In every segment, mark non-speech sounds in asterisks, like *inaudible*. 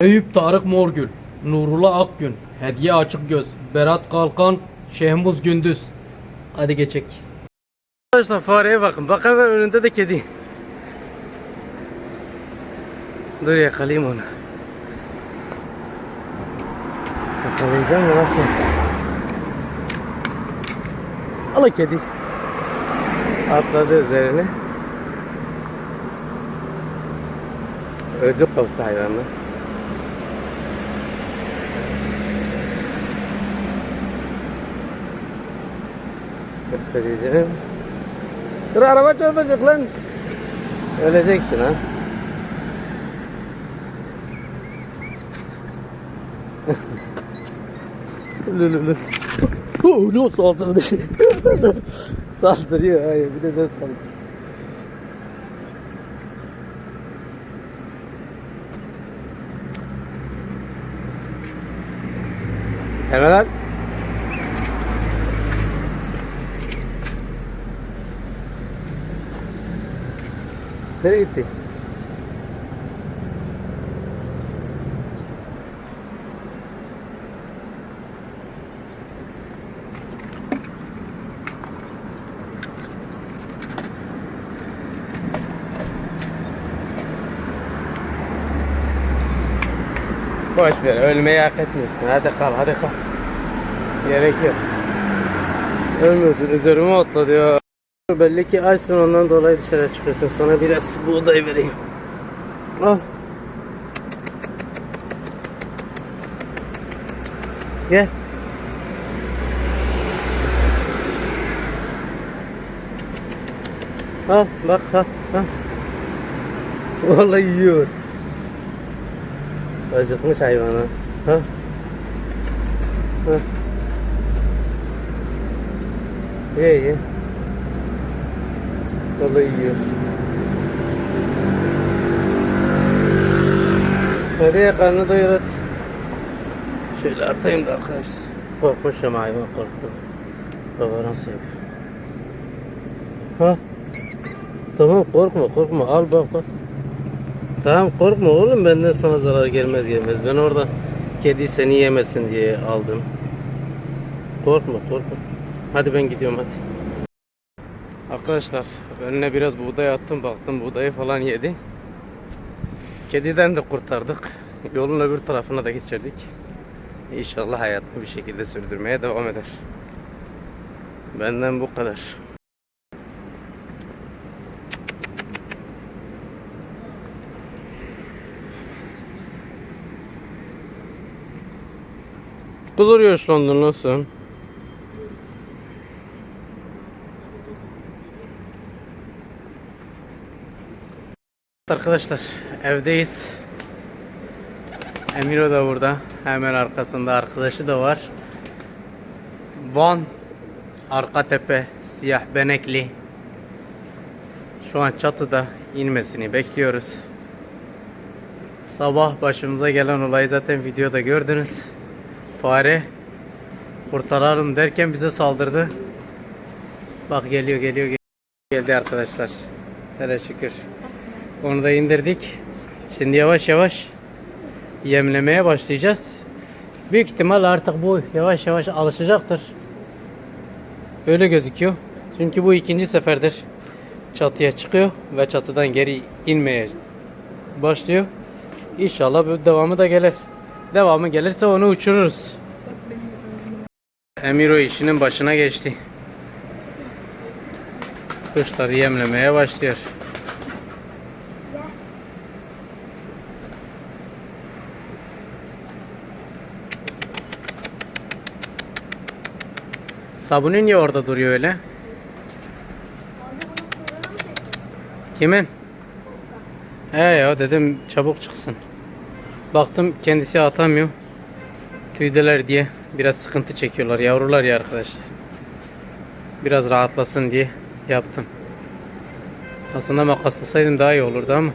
Eyüp Tarık Morgül, Nurullah Akgün, Hediye Açık Göz, Berat Kalkan, Şehmuz Gündüz. Hadi geçek. Arkadaşlar fareye bakın. Bak hemen önünde de kedi. Dur yakalayayım onu. Yakalayacağım mı nasıl? Al kedi. Atladı üzerine. Ödü koptu hayvanı. Göstereceğim. Dur araba çarpacak lan. Öleceksin ha. Lülülü. Oh, ne saldırdı? Saldırıyor hayır bir de ne saldırıyor. Hemen lan. Nereye gitti? Boş ver, ölmeyi hak etmiyorsun. Hadi kal, hadi kal. Gerek yok. Ölmüyorsun, üzerime atladı ya. Belli ki açsın ondan dolayı dışarı çıkıyorsun. Sana biraz buğday vereyim. Al. Gel. Al bak al al. Vallahi yiyor. Acıkmış hayvana. Ha? Ha? Ye ye. Vallahi yiyor. Hadi ya karnı doyur at. Şöyle atayım da arkadaş. Korkmuş ama hayvan korktu. Baba nasıl yapıyor? Ha? Tamam korkma korkma al bak bak. Tamam korkma oğlum benden sana zarar gelmez gelmez. Ben orada kedi seni yemesin diye aldım. Korkma korkma. Hadi ben gidiyorum hadi. Arkadaşlar önüne biraz buğday attım baktım buğdayı falan yedi. Kediden de kurtardık. Yolun öbür tarafına da geçirdik. İnşallah hayatını bir şekilde sürdürmeye devam eder. Benden bu kadar. Duruyor London nasıl? Arkadaşlar evdeyiz. Emiro da burada. Hemen arkasında arkadaşı da var. Van arka tepe siyah benekli. Şu an çatıda inmesini bekliyoruz. Sabah başımıza gelen olayı zaten videoda gördünüz. Fare kurtaralım derken bize saldırdı. Bak geliyor geliyor geldi arkadaşlar. Hele şükür. Onu da indirdik. Şimdi yavaş yavaş yemlemeye başlayacağız. Büyük ihtimal artık bu yavaş yavaş alışacaktır. Öyle gözüküyor. Çünkü bu ikinci seferdir çatıya çıkıyor ve çatıdan geri inmeye başlıyor. İnşallah bu devamı da gelir. Devamı gelirse onu uçururuz. Emiro işinin başına geçti. Kuşları yemlemeye başlıyor. Sabuni niye orada duruyor öyle? Kimin? He ya dedim çabuk çıksın. Baktım kendisi atamıyor. Tüydeler diye biraz sıkıntı çekiyorlar. Yavrular ya arkadaşlar. Biraz rahatlasın diye yaptım. Aslında makaslasaydım daha iyi olurdu ama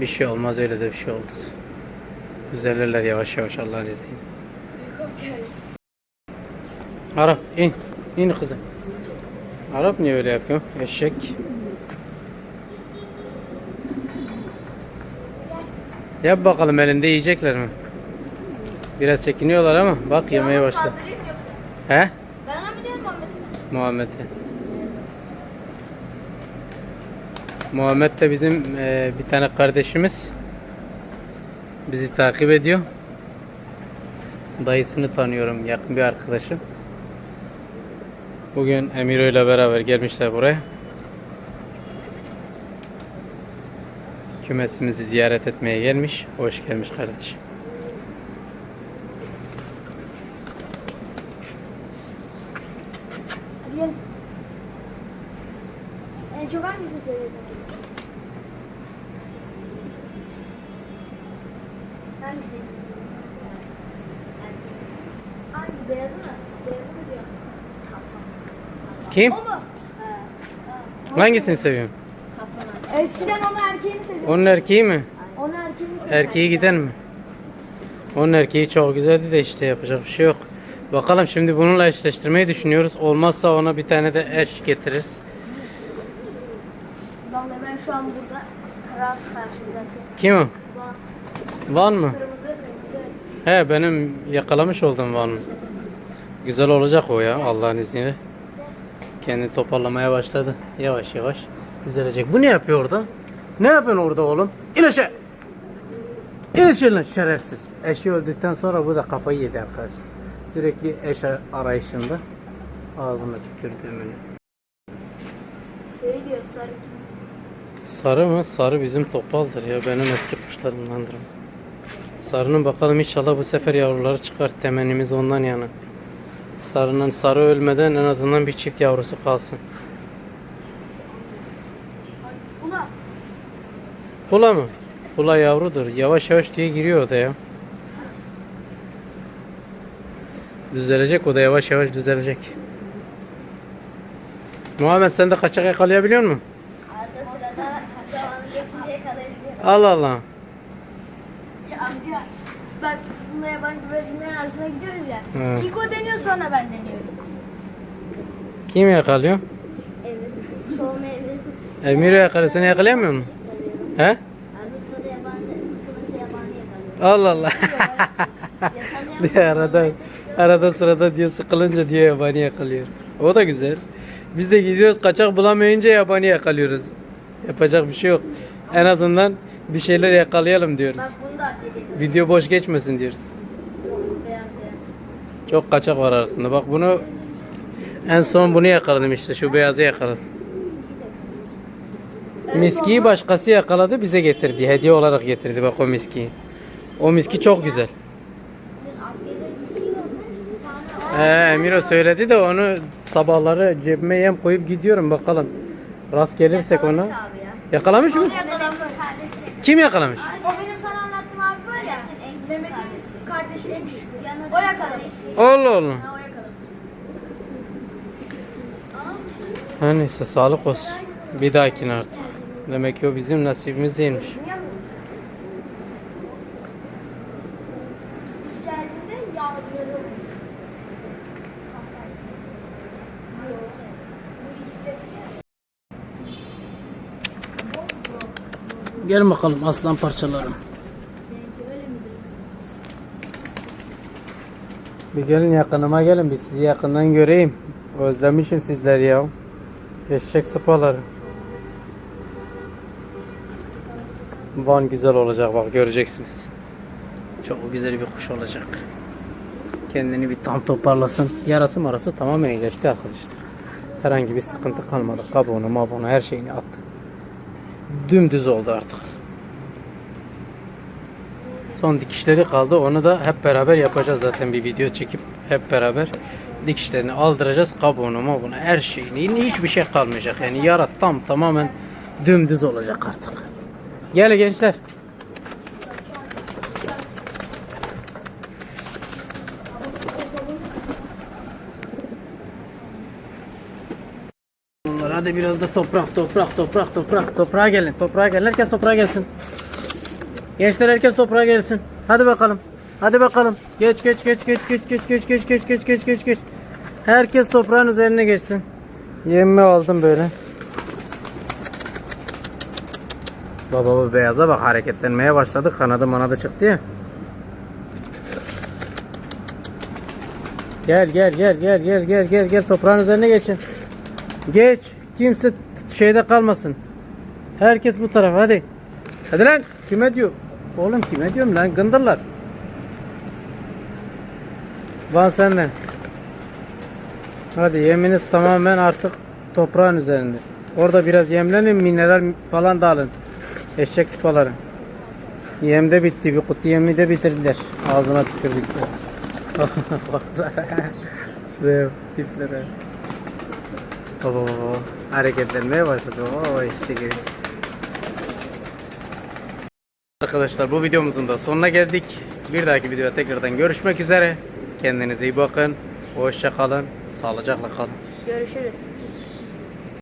bir şey olmaz öyle de bir şey olmaz. Düzelirler yavaş yavaş Allah'ın izniyle. Ara in. in kızım. Arap niye öyle yapıyor? Eşek. Yap bakalım elinde yiyecekler mi? Biraz çekiniyorlar ama bak yemeye başladı. He? Ben mı diyorum Muhammed'e? Muhammed'e. Muhammed de bizim eee, bir tane kardeşimiz. Bizi takip ediyor. Dayısını tanıyorum, yakın bir arkadaşım. Bugün Emiro ile beraber gelmişler buraya. Kümesimizi ziyaret etmeye gelmiş. Hoş gelmiş kardeşim. Hadi gel. En çok hangisini seviyorsun? Hangisi? Hangi? Beyazı mı? Beyazı mı diyor? Kim? O mu? Hangisini seviyorsun? Eskiden onu erkeğini seviyordum. Onun erkeği mi? Onu erkeğini seviyordum. Erkeği giden mi? Onun erkeği çok güzeldi de işte yapacak bir şey yok. Bakalım şimdi bununla eşleştirmeyi düşünüyoruz. Olmazsa ona bir tane de eş getiririz. Vallahi ben şu an burada. Kral karşımdaki. Kim o? Van. Van mı? Kırmızı kırmızı. He benim yakalamış olduğum Van mı? Güzel olacak o ya Allah'ın izniyle. Kendini toparlamaya başladı. Yavaş yavaş düzelecek. Bu ne yapıyor orada? Ne yapıyorsun orada oğlum? İn aşağı. İn aşağı lan şerefsiz. Eşi öldükten sonra bu da kafayı yedi arkadaşlar. Sürekli eş arayışında. Ağzına tükürdüğümünü. Şey diyor sarı. Sarı mı? Sarı bizim topaldır ya. Benim eski kuşlarımdandır. Sarının bakalım inşallah bu sefer yavruları çıkar. Temennimiz ondan yana. Sarının sarı ölmeden en azından bir çift yavrusu kalsın. Pula mı? Pula yavrudur. Yavaş yavaş diye giriyor o da ya. Düzelecek o da yavaş yavaş düzelecek. Muhammed sen de kaçak yakalayabiliyor musun? Allah Allah. Ya amca bak bununla yabancı güvercinlerin arasına gidiyoruz ya. Hı. İlk o deniyor sonra ben deniyorum. Kim yakalıyor? Evet. Çoğunu evet. Emir yakalasını yakalayamıyor mu? He? Yabancı, sıkılınca yakalıyor. Allah Allah. *laughs* diye arada arada sırada diyor sıkılınca diyor yabani yakalıyor. O da güzel. Biz de gidiyoruz kaçak bulamayınca yabani yakalıyoruz. Yapacak bir şey yok. En azından bir şeyler yakalayalım diyoruz. Bak bunu da atlayacak. Video boş geçmesin diyoruz. Beyaz beyaz. Çok kaçak var arasında. Bak bunu en son bunu yakaladım işte. Şu beyazı yakaladım. Miskiyi başkası yakaladı bize getirdi. Hediye olarak getirdi bak o miskiyi. O miski çok güzel. Ee, Miro söyledi de onu sabahları cebime yem koyup gidiyorum bakalım. Rast gelirsek ona. Yakalamış mı? Yakalamış. Kim yakalamış? O benim sana anlattığım abi var ya. Mehmet'in kardeşi en küçük. O yakalamış. Allah Allah. Ha neyse sağlık olsun. Bir dahakine artık. Demek ki o bizim nasibimiz değilmiş. Gel bakalım aslan parçalarım. Bir gelin yakınıma gelin bir sizi yakından göreyim. Özlemişim sizleri ya. Eşek sıpaları. Van güzel olacak bak göreceksiniz. Çok güzel bir kuş olacak. Kendini bir tam toparlasın. Yarası marası tamamen iyileşti arkadaşlar. Herhangi bir sıkıntı kalmadı. Kabuğunu mabuğunu her şeyini attı. Dümdüz oldu artık. Son dikişleri kaldı. Onu da hep beraber yapacağız zaten bir video çekip hep beraber dikişlerini aldıracağız. Kabuğunu mabuğunu her şeyini hiçbir şey kalmayacak. Yani yara tam tamamen dümdüz olacak artık. Gel gençler. Hadi biraz da toprak toprak toprak toprak toprağa gelin toprağa gelin herkes toprağa gelsin. Gençler herkes toprağa gelsin. Hadi bakalım. Hadi bakalım. Geç geç geç geç geç geç geç geç geç geç geç geç geç. Herkes toprağın üzerine geçsin. Yemimi aldım böyle. Baba bu beyaza bak hareketlenmeye başladı. Kanadı manadı çıktı ya. Gel gel gel gel gel gel gel gel toprağın üzerine geçin. Geç. Kimse şeyde kalmasın. Herkes bu tarafa hadi. Hadi lan kime diyor? Oğlum kime diyorum lan gındırlar. Van senden. Hadi yeminiz tamamen artık toprağın üzerinde. Orada biraz yemlenin mineral falan da alın. Eşek sıpaları. Yem de bitti. Bir kutu yemi de bitirdiler. Ağzına tükürdükler. *laughs* Şuraya tiplere. Baba. Hareketlenmeye başladı. Baba eşek. Arkadaşlar bu videomuzun da sonuna geldik. Bir dahaki videoda tekrardan görüşmek üzere. Kendinize iyi bakın. Hoşça kalın. Sağlıcakla kalın. Görüşürüz.